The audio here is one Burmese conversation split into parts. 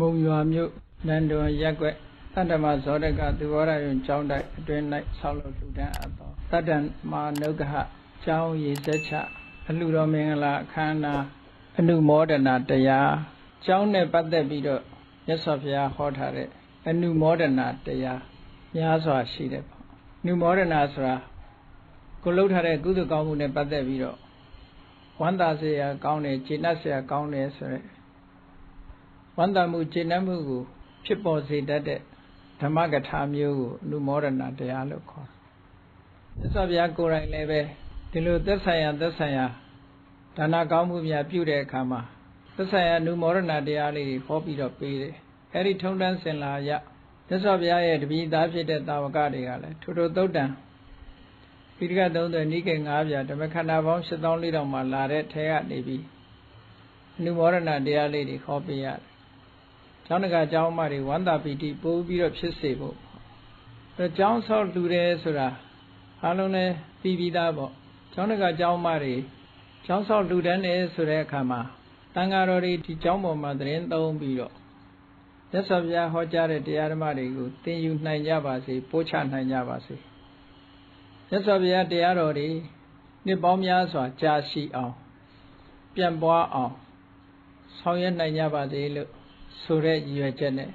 မုံရွာမြို့နန္ဒွန်ရက်ွက်တတ္တမဇောတကသူဝရယုံကျောင်းတိုက်အတွင်း၌ဆောက်လုပ်လှူဒန်းအပ်သောတတ္တမနုဂဟကျောင်းရည်စက်ချအလှတော်မင်္ဂလာအခမ်းအနားအနုမောဒနာတရားကျောင်းနဲ့ပတ်သက်ပြီးတော့မြတ်စွာဘုရားဟောထားတဲ့အနုမောဒနာတရားများစွာရှိတယ်ပေါ့အနုမောဒနာဆိုတာကိုလှုပ်ထားတဲ့ကုသကောင်းမှုနဲ့ပတ်သက်ပြီးတော့ဝမ်းသာစရာကောင်းတယ်ကျေနပ်စရာကောင်းတယ်ဆိုရက် ဝမ်းသာမှုကျေနပ်မှုကို ဖြစ်ပေါ်စေတတ်တဲ့ဓမ္မကထာမျိုးကိုအနုမောဒနာတရားလို့ခေါ်တယ်။သစ္စာဗျာကိုယ်တိုင်လည်းပဲဒီလိုသက်ဆိုင်ရာသက်ဆိုင်ရာဒါနကောင်းမှုများပြုတဲ့အခါမှာသက်ဆိုင်ရာအနုမောဒနာတရားလေးတွေဟောပြီးတော့ပေးတယ်။အဲဒီထုံတန်းစင်လာရသစ္စာဗျာရဲ့တပည့်သားဖြစ်တဲ့တာဝကတွေကလည်းထိုထိုသုတ်တံပိဋကသုံးသွယ်နိကေ၅ပြဓမ္မခန္ဓာပေါင်း7400မှာလာတဲ့ထဲကနေပြီးအနုမောဒနာတရားလေးတွေဟောပေးရတယ် ကျောင်းတကာကျောင်းမတွေဝန္တာပီတိပို့ပြီးတော့ဖြစ်စေဖို့အဲကျောင်းဆောက်လူတယ်ဆိုတာအားလုံးလည်းပြီးပြီးသားပေါ့ကျောင်းတကာကျောင်းမတွေကျောင်းဆောက်လူတန်းနေဆိုတဲ့အခါမှာတန်ဃာတော်တွေဒီကျောင်းပေါ်မှာသတင်းသုံးပြီးတော့မြတ်စွာဘုရားဟောကြားတဲ့တရားဓမ္မတွေကိုသင်ယူနိုင်ကြပါစေပို့ချနိုင်ကြပါစေမြတ်စွာဘုရားတရားတော်တွေနှစ်ပေါင်းများစွာကြာရှိအောင်ပြန့်ပွားအောင်ဆောင်ရွက်နိုင်ကြပါစေလို့ ဆိုတဲ့ရည်ရွယ်ချက်နဲ့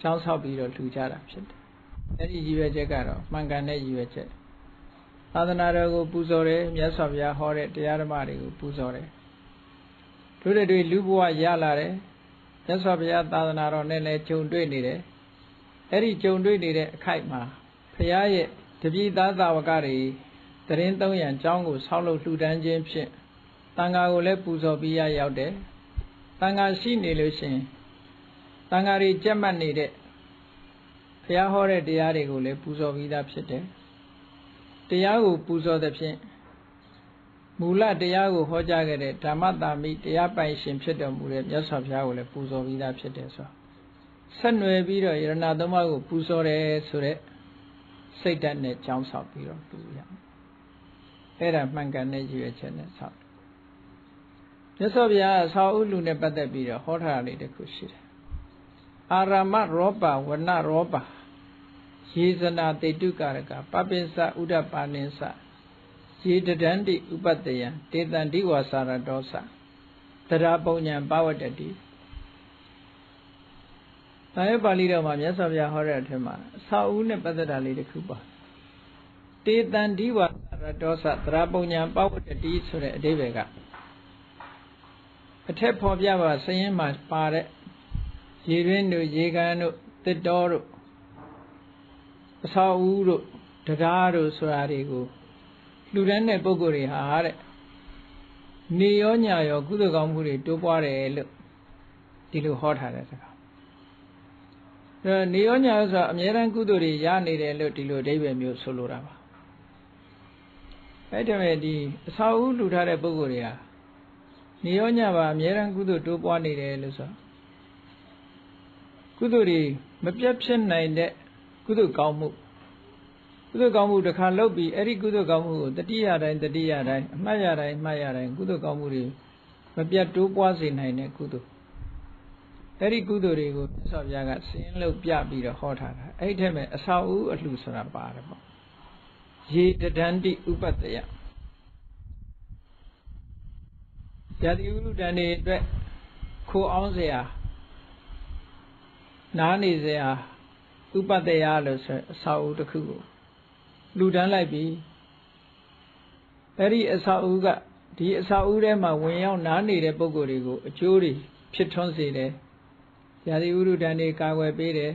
ကျောင်းဆောက်ပြီးတော့လှူကြတာဖြစ်တယ်။အဲဒီရည်ရွယ်ချက်ကတော့မှန်ကန်တဲ့ရည်ရွယ်ချက်။သာသနာတော်ကိုပူဇော်တယ်မြတ်စွာဘုရားဟောတဲ့တရားဓမ္မတွေကိုပူဇော်တယ်။တို့တွေလူဘဝရလာတယ်မြတ်စွာဘုရားသာသနာတော်နဲ့လည်းဂျုံတွေ့နေတယ်။အဲဒီဂျုံတွေ့နေတဲ့အခိုက်မှာဘုရားရဲ့တပိသားသာဝကတွေတရင်သုံးရန်ကျောင်းကိုဆောက်လုပ်လှူဒန်းခြင်းဖြင့်တန်ဃာကိုလည်းပူဇော်ပြီးရရောက်တယ်။တန် ဃာရှိနေလို့ရှိရင်တန်ဃာတွေကြက်မှတ်နေတဲ့ဘုရားဟောတဲ့တရားတွေကိုလည်းပူဇော်ပြီးသားဖြစ်တယ်တရားကိုပူဇော်သဖြင့်မူလတရားကိုဟောကြားခဲ့တဲ့ဓမ္မတာမိတရားပိုင်ရှင်ဖြစ်တော်မူတဲ့မြတ်စွာဘုရားကိုလည်းပူဇော်ပြီးသားဖြစ်တယ်ဆိုတော့ဆက်နွယ်ပြီးတော့ယရဏသုံးပါးကိုပူဇော်တယ်ဆိုတဲ့စိတ်ဓာတ်နဲ့ကြောင်းဆောက်ပြီးတော့ပူရမယ်အဲ့ဒါမှန်ကန်တဲ့ရည်ရွယ်ချက်နဲ့ဆောက် မြတ်စွာဘုရားအစာဥလူနဲ့ပတ်သက်ပြီးတော့ဟောထားတာလေးတစ်ခုရှိတယ်အာရမရောပဝနရောပယေဇနာတေတုကာရကပပိစဥဒ္ဒပါနိသယေတဒန္တိဥပတယံတေတံဒီဝါစာရတောသတရာပုံညာပဝတ္တတိ။ဒါရပါဠိတော်မှာမြတ်စွာဘုရားဟောတဲ့အထက်မှာအစာဥနဲ့ပတ်သက်တာလေးတစ်ခုပါ။တေတံဒီဝါစာရတောသတရာပုံညာပဝတ္တတိဆိုတဲ့အဓိပ္ပာယ်က အထက်ဖော်ပြပါစရင်မှာပါတဲ့ရေရင်းတို့ရေကန်တို့တစ်တော်တို့အဆောက်အဦတို့တရားတို့ဆိုတာတွေကိုလူတန်းတဲ့ပုဂ္ဂိုလ်တွေဟာတဲ့နေရောညာရောကုသကောင်းမှုတွေတိုးပွားတယ်လို့ဒီလိုဟောထားတဲ့စကားအဲနေရောညာရောဆိုတာအမြဲတမ်းကုသိုလ်တွေရနေတယ်လို့ဒီလိုအဓိပ္ပာယ်မျိုးဆိုလိုတာပါအဲ့ဒါမဲ့ဒီအဆောက်အဦလူထားတဲ့ပုဂ္ဂိုလ်တွေဟာ နေရောညပါအမြဲတမ်းကုသိုလ်တိုးပွားနေတယ်လို့ဆိုကုသိုလ်တွေမပြတ်ဖြစ်နိုင်တဲ့ကုသိုလ်ကောင်းမှုကုသိုလ်ကောင်းမှုတစ်ခါလုပ်ပြီးအဲ့ဒီကုသိုလ်ကောင်းမှုကိုတတိယတိုင်းတတိယတိုင်းအမှတ်ရတိုင်းအမှတ်ရတိုင်းကုသိုလ်ကောင်းမှုတွေမပြတ်တိုးပွားစေနိုင်တဲ့ကုသိုလ်အဲ့ဒီကုသိုလ်တွေကိုမြတ်စွာဘုရားကစင်းလို့ပြပြီးတော့ဟောထားတာအဲ့ဒီထဲမှာအဆောက်အဦအလှဆိုတာပါတယ်ပေါ့ရေတဒန္တိဥပတ္တယ ရာသီဥတုတန်တွေအတွက်ခိုးအောင်စရာနားနေစရာဥပတယလို့ဆိုအစာအုပ်တစ်ခုကိုလူတန်းလိုက်ပြီအဲ့ဒီအစာအုပ်ကဒီအစာအုပ်ထဲမှာဝင်ရောက်နားနေတဲ့ပုံကိုယ်တွေကိုအကျိုးတွေဖြစ်ထွန်းစေတယ်ရာသီဥတုတန်တွေကာကွယ်ပေးတယ်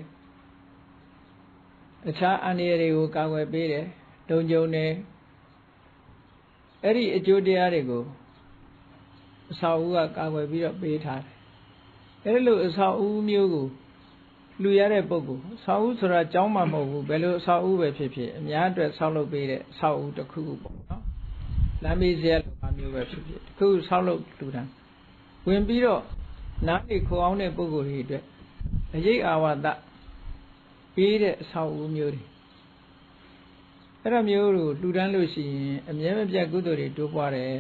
အခြားအန္တရာယ်တွေကိုကာကွယ်ပေးတယ်လုံခြုံတယ်အဲ့ဒီအကျိုးတရားတွေကို အစာအုပ်ကကာကွယ်ပြီးတော့ပေးထားတယ်အဲဒီလိုအစာအုပ်မျိုးကိုလူရတဲ့ပုဂ္ဂိုလ်အစာအုပ်ဆိုတာကြောင်းမှမဟုတ်ဘူးဘယ်လိုအစာအုပ်ပဲဖြစ်ဖြစ်အများအတွက်ဆောက်လုပ်ပေးတဲ့အစာအုပ်တစ်ခုခုပေါ့နော်လမ်းမေးစရာလိုအမျိုးပဲဖြစ်ဖြစ်တစ်ခုဆောက်လုပ်လူတန်းဝင်ပြီးတော့နားနေခိုအောင်တဲ့ပုဂ္ဂိုလ်တွေအတွက်အရေးအာဝတပေးတဲ့အစာအုပ်မျိုးတွေအဲ့ဒါမျိုးကိုလှူဒန်းလို့ရှိရင်အမြဲမပြတ်ကုသိုလ်တွေတိုးပွားတယ်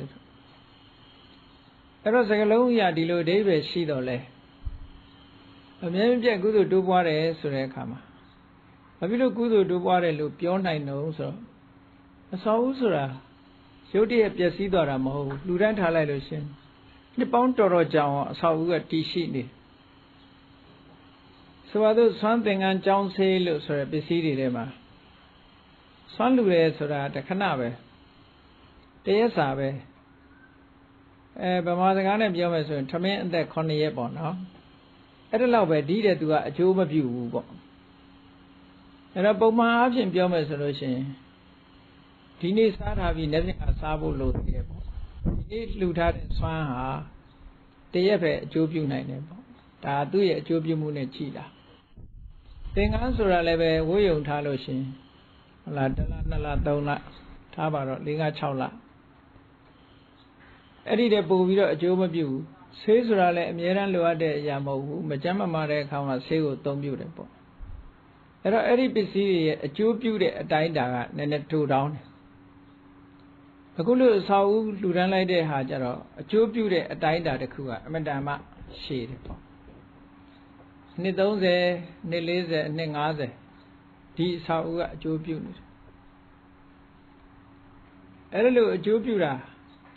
အဲ့တော့စကလုံးရဒီလိုအဓိပ္ပာယ်ရှိတော့လဲအမြဲမပြတ်ကုသိုလ်တိုးပွားတယ်ဆိုတဲ့အခါမှာဘာဖြစ်လို့ကုသိုလ်တိုးပွားတယ်လို့ပြောနိုင်တော့ဆိုတော့အစောဦးဆိုတာရုပ်တရက်ပျက်စီးသွားတာမဟုတ်ဘူးလူတန်းထားလိုက်လို့ရှင်နှစ်ပေါင်းတော်တော်ကြာအောင်အစောဦးကတည်ရှိနေဆိုပါတော့သွမ်းသင်္ကန်းကြောင်းဆေးလို့ဆိုရပစ္စည်းတွေထဲမှာသွမ်းလူရဲဆိုတာတခဏပဲတရက်စာပဲ အဲဗမာစကားနဲ့ပြောမယ်ဆိုရင်ထမင်းအသက်9ရက်ပေါ့နော်အဲ့ဒါလောက်ပဲဒီတဲ့သူကအကျိုးမပြုဘူးပေါ့အဲ့တော့ပုံမှန်အားဖြင့်ပြောမယ်ဆိုလို့ရှိရင်ဒီနေ့စားထားပြီးနေ့ပြန်စားဖို့လိုသေးတယ်ပေါ့ဒီနေ့လှူထားတဲ့ဆွမ်းဟာတရက်ပဲအကျိုးပြုနိုင်တယ်ပေါ့ဒါသူ့ရဲ့အကျိုးပြုမှုနဲ့ကြည်တာသင်္ကန်းဆိုတာလည်းပဲဝိယုံထားလို့ရှိရင်ဟလာတစ်လနှစ်လသုံးလထားပါတော့၄၅6လ အဲ့ဒီတည်းပို့ပြီးတော့အကျိုးမပြုဘူးဆေးဆိုတာလည်းအများရန်လိုအပ်တဲ့အရာမဟုတ်ဘူးမကြမ်းမမာတဲ့အခါမှာဆေးကိုသုံးပြုတယ်ပေါ့အဲ့တော့အဲ့ဒီပစ္စည်းတွေရဲ့အကျိုးပြုတဲ့အတိုင်းတာကနည်းနည်းထူထောင်းတယ်အခုလို့အစာဦးလူတန်းလိုက်တဲ့ဟာကြတော့အကျိုးပြုတဲ့အတိုင်းတာတစ်ခုကအမတန်မှရှည်တယ်ပေါ့နှစ်30နှစ်40နှစ်50ဒီအစာဦးကအကျိုးပြုနေတယ်အဲ့လိုအကျိုးပြုတာ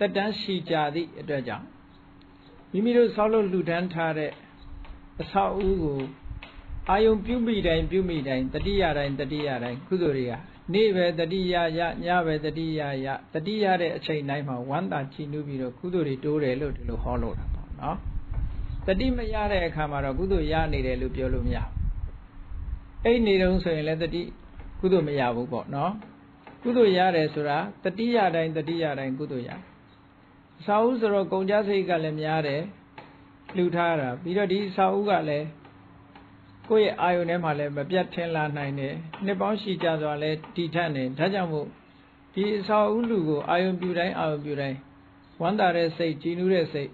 တက်တန်းရှည်ကြသည့်အတွက်ကြောင့်မိမိတို့ဆောက်လုပ်လှူဒန်းထားတဲ့အဆောက်အဦကိုအာယုံပြုမိတိုင်းပြုမိတိုင်းတတိယတိုင်းတတိယတိုင်းကုသိုလ်တွေကနေ့ပဲတတိယရညပဲတတိယရတတိယတဲ့အချိန်တိုင်းမှာဝမ်းသာကြည်နူးပြီးတော့ကုသိုလ်တွေတိုးတယ်လို့ဒီလိုဟောလို့တာပေါ့နော်တတိမရတဲ့အခါမှာတော့ကုသိုလ်ရနေတယ်လို့ပြောလို့မရဘူးအဲ့နေတုံးဆိုရင်လည်းတတိကုသိုလ်မရဘူးပေါ့နော်ကုသိုလ်ရတယ်ဆိုတာတတိယတိုင်းတတိယတိုင်းကုသိုလ်ရ စာအုပ်ဆိုတော့ကုန်ကြစိတ်ကလည်းများတယ်လှူထားတာပြီးတော့ဒီစာအုပ်ကလည်းကိုယ့်ရဲ့အာယုန်ထဲမှာလည်းမပြတ်ထင်လာနိုင်တယ်နှစ်ပေါင်းရှိကြစွာလည်းတည်ထက်နေဒါကြောင့်မို့ဒီအစာအုပ်လူကိုအာယုန်ပြူတိုင်းအာယုန်ပြူတိုင်းဝမ်းသာတဲ့စိတ်ကြည်နူးတဲ့စိတ်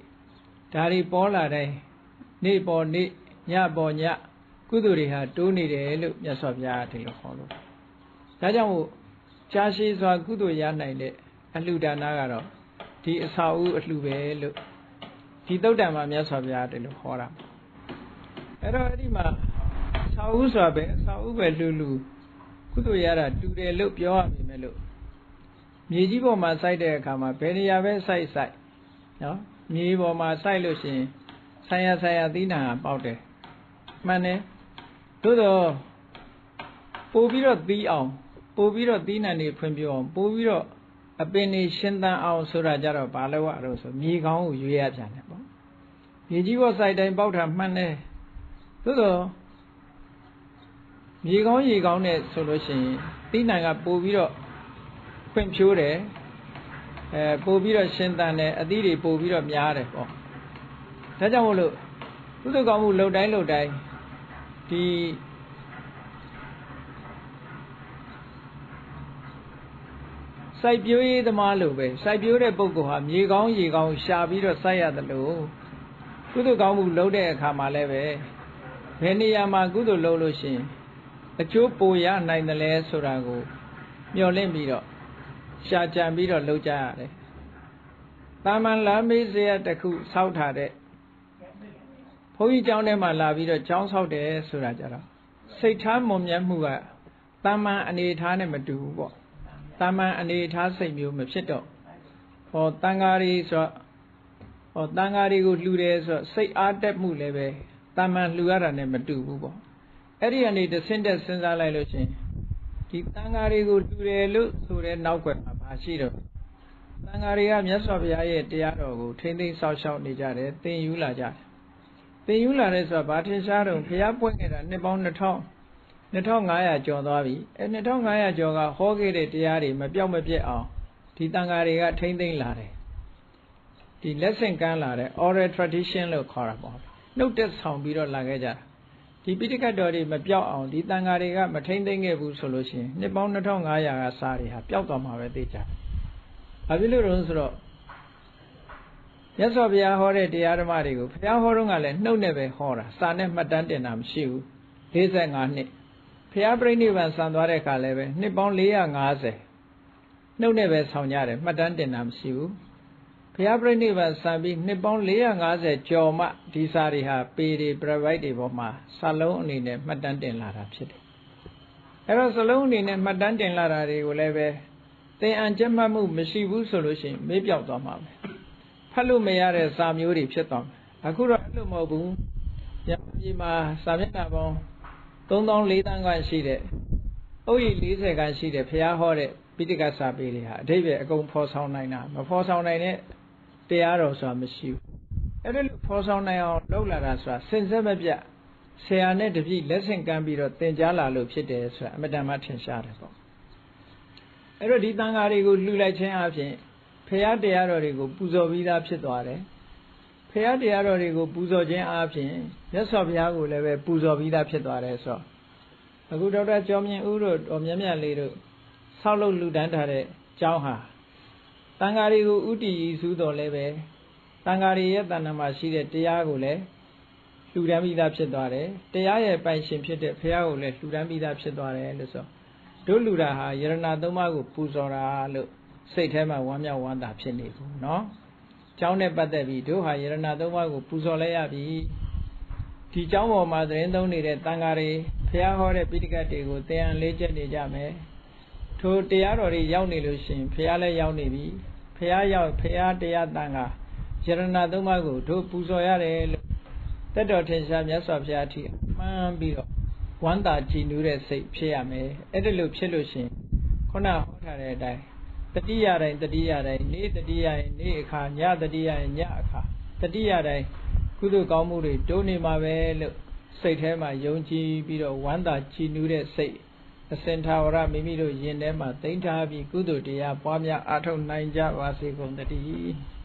ဒါတွေပေါ်လာတိုင်းနေ့ပေါ်နေ့ညပေါ်ညကုသိုလ်တွေဟာတိုးနေတယ်လို့မြတ်စွာဘုရားကဒီလိုဟောလို့ဒါကြောင့်မို့ကြာရှည်စွာကုသိုလ်ရနိုင်တဲ့အလှူဒါနကတော့ ဒီအစာအုပ်အလှူပဲလို့ဒီသုတ်တံမှာမြတ်စွာဘုရားဒီလိုဟောတာအဲ့တော့အဲ့ဒီမှာအစာအုပ်ဆိုတာပဲအစာအုပ်ပဲလှူလှူကုသိုလ်ရတာတူတယ်လို့ပြောရမိမယ်လို့မြေကြီးပေါ်မှာစိုက်တဲ့အခါမှာဘယ်နေရာပဲစိုက်စိုက်နော်မြေပေါ်မှာစိုက်လို့ရှိရင်ဆိုင်ရဆိုင်ရသီးနှံပေါက်တယ်မှန်တယ်သို့တော့ပို့ပြီးတော့သီးအောင်ပို့ပြီးတော့သီးနှံတွေဖွံ့ဖြိုးအောင်ပို့ပြီးတော့ အပင်နေရှင်းသန်အောင်ဆိုတာကြတော့ဘာလို့ရတော့ဆိုမြေကောင်းကိုရွေးရပြန်တယ်ပေါ့မြေကြီးပေါ်စိုက်တိုင်းပေါက်တာမှန်တယ်သို့တော့မြေကောင်းရေကောင်းနဲ့ဆိုလို့ရှိရင်သီးနှံကပို့ပြီးတော့ဖွံ့ဖြိုးတယ်အဲပို့ပြီးတော့ရှင်းသန်တယ်အသီးတွေပို့ပြီးတော့များတယ်ပေါ့ဒါကြောင့်မို့လို့ကုသကောင်းမှုလှုပ်တိုင်းလှုပ်တိုင်းဒီ စိုက်ပျိုးရေးသမားလိုပဲစိုက်ပျိုးတဲ့ပုဂ္ဂိုလ်ဟာမြေကောင်းရေကောင်းရှာပြီးတော့စိုက်ရတယ်လို့ကုသကောင်းမှုလုပ်တဲ့အခါမှာလည်းပဲဘယ်နေရာမှာကုသလုပ်လို့ရှိရင်အကျိုးပိုရနိုင်တယ်လဲဆိုတာကိုမျှော်လင့်ပြီးတော့ရှာကြံပြီးတော့လုပ်ကြရတယ်။တာမန်လမ်းမေးစရာတစ်ခုစောက်ထားတဲ့ဘုန်းကြီးကျောင်းထဲမှာလာပြီးတော့ကျောင်းဆောက်တယ်ဆိုတာကြတော့စိတ်ထားမွန်မြတ်မှုကတာမန်အနေထားနဲ့မတူဘူးပေါ့ တာမန်အနေထားစိတ်မျိုးမဖြစ်တော့ဟောတန်ဃာရီဆိုတော့ဟောတန်ဃာရီကိုလှူတယ်ဆိုတော့စိတ်အားတက်မှုလည်းပဲတာမန်လှူရတာနဲ့မတူဘူးပေါ့အဲ့ဒီကနေတဆင့်တက်စဉ်းစားလိုက်လို့ချင်းဒီတန်ဃာတွေကိုလှူတယ်လို့ဆိုတဲ့နောက်ွယ်မှာဘာရှိတော့တန်ဃာတွေကမြတ်စွာဘုရားရဲ့တရားတော်ကိုထိမ့်သိမ်းဆောက်ရှောက်နေကြတယ်သင်ယူလာကြတယ်သင်ယူလာတဲ့ဆိုတာဘာထင်ရှားတော့ဘုရားပွင့်ခဲ့တာနှစ်ပေါင်း2000 2500ကျော်သွားပြီအဲ2500ကျော်ကဟောခဲ့တဲ့တရားတွေမပြောက်မပြက်အောင်ဒီတန်ဃာတွေကထိမ့်သိမ့်လာတယ်ဒီ lesson ကမ်းလာတဲ့ oral tradition လို့ခေါ်တာပေါ့နှုတ်သက်ဆောင်ပြီးတော့လာခဲ့ကြတာဒီပိဋကတ်တော်တွေမပြောက်အောင်ဒီတန်ဃာတွေကမထိမ့်သိမ့်ခဲ့ဘူးဆိုလို့ရှိရင်နှစ်ပေါင်း2500ကစားတွေဟာပျောက်သွားမှာပဲသိကြတယ်။ဘာဖြစ်လို့လဲဆိုတော့မြတ်စွာဘုရားဟောတဲ့တရားဓမ္မတွေကိုဘုရားဟောတော့ကလည်းနှုတ်နဲ့ပဲဟောတာစာနဲ့မှတ်တမ်းတင်တာမရှိဘူး45နှစ် ဖျားပြိဋိဘံဆံသွားတဲ့အခါလည်းပဲနှစ်ပေါင်း450နှုတ်နဲ့ပဲဆောင်ကြတယ်မှတ်တမ်းတင်တာမရှိဘူးဖဘုရားပြိဋိဘံစာပြီးနှစ်ပေါင်း450ကျော်မှဒီစာတွေဟာပေတွေပြပိုက်တွေပေါ်မှာစာလုံးအနေနဲ့မှတ်တမ်းတင်လာတာဖြစ်တယ်အဲ့တော့စာလုံးအနေနဲ့မှတ်တမ်းတင်လာတာတွေကိုလည်းပဲသင်အံကျက်မှတ်မှုမရှိဘူးဆိုလို့ရှိရင်မေ့ပြောက်သွားမှာပဲဖတ်လို့မရတဲ့စာမျိုးတွေဖြစ်သွားမယ်အခုတော့အဲ့လိုမဟုတ်ဘူးညပြည်မှာစာမျက်နှာပေါင်း 3000 4000ခန့်ရှိတဲ့ဥယျာဉ်40ခန့်ရှိတဲ့ဘုရားဟောတဲ့ပိဋကစာပေတွေဟာအဓိပ္ပာယ်အကုန်ဖော်ဆောင်နိုင်တာမဖော်ဆောင်နိုင်တဲ့တရားတော်ဆိုတာမရှိဘူးအဲ့ဒါလို့ဖော်ဆောင်နိုင်အောင်လုပ်လာတာဆိုတာစင်စက်မပြတ်ဆရာနဲ့တပည့်လက်ဆင့်ကမ်းပြီးတော့သင်ကြားလာလို့ဖြစ်တယ်ဆိုတာအမတန်မှထင်ရှားတယ်ပေါ့အဲ့တော့ဒီတန်ဃာတွေကိုလှူလိုက်ခြင်းအပြင်ဖရာတရားတော်တွေကိုပူဇော်ပြီးသားဖြစ်သွားတယ် ဖရာတရားတော်တွေကိုပူဇော်ခြင်းအပြင်မြတ်စွာဘုရားကိုလည်းပဲပူဇော်ပြီးသားဖြစ်သွားတယ်ဆိုတော့အခုဒေါက်တာကျော်မြင့်ဦးတို့တော်မြတ်မြတ်လေးတို့ဆောက်လုပ်လှူဒန်းထားတဲ့ကျောင်းဟာတန်ဃာတွေကိုဥတီရည်စူးတော်လည်းပဲတန်ဃာတွေရဲ့တဏ္ဍာမှာရှိတဲ့တရားကိုလည်းလှူဒန်းပြီးသားဖြစ်သွားတယ်တရားရဲ့ပိုင်ရှင်ဖြစ်တဲ့ဘုရားကိုလည်းလှူဒန်းပြီးသားဖြစ်သွားတယ်လို့ဆိုတို့လူတာဟာယရဏသုံးပါးကိုပူဇော်တာလို့စိတ်ထဲမှာဝမ်းမြောက်ဝမ်းသာဖြစ်နေဘူးเนาะ ကျောင်းနဲ့ပတ်သက်ပြီးတို့ဟာယရဏသုံးပါးကိုပူဇော်လဲရပြီဒီကျောင်းပေါ်မှာသတင်းသုံးနေတဲ့တန်ဃာတွေဘုရားဟောတဲ့ပိဋကတ်တွေကိုသင်ရန်လေးချက်နေကြမယ်ထိုတရားတော်တွေရောက်နေလို့ရှိရင်ဘုရားလည်းရောက်နေပြီဘုရားရောက်ဘုရားတရားတန်ဃာယရဏသုံးပါးကိုတို့ပူဇော်ရတယ်လို့တက်တော်ထင်ရှားမြတ်စွာဘုရားအထိမှန်းပြီးတော့ဝမ်းသာကြည်နူးတဲ့စိတ်ဖြစ်ရမယ်အဲ့ဒါလို့ဖြစ်လို့ရှိရင်ခုနဟောထားတဲ့အတိုင်း တတိယတိုင်းတတိယတိုင်းနေ့တတိယရင်နေ့အခါညတတိယရင်ညအခါတတိယတိုင်းကုသိုလ်ကောင်းမှုတွေတိုးနေမှာပဲလို့စိတ်ထဲမှာယုံကြည်ပြီးတော့ဝမ်းသာကြည်နူးတဲ့စိတ်အစင်ထာဝရမိမိတို့ယင်ထဲမှာတိမ့်ထားပြီးကုသိုလ်တရားပွားများအားထုတ်နိုင်ကြပါစေကုန်သတည်း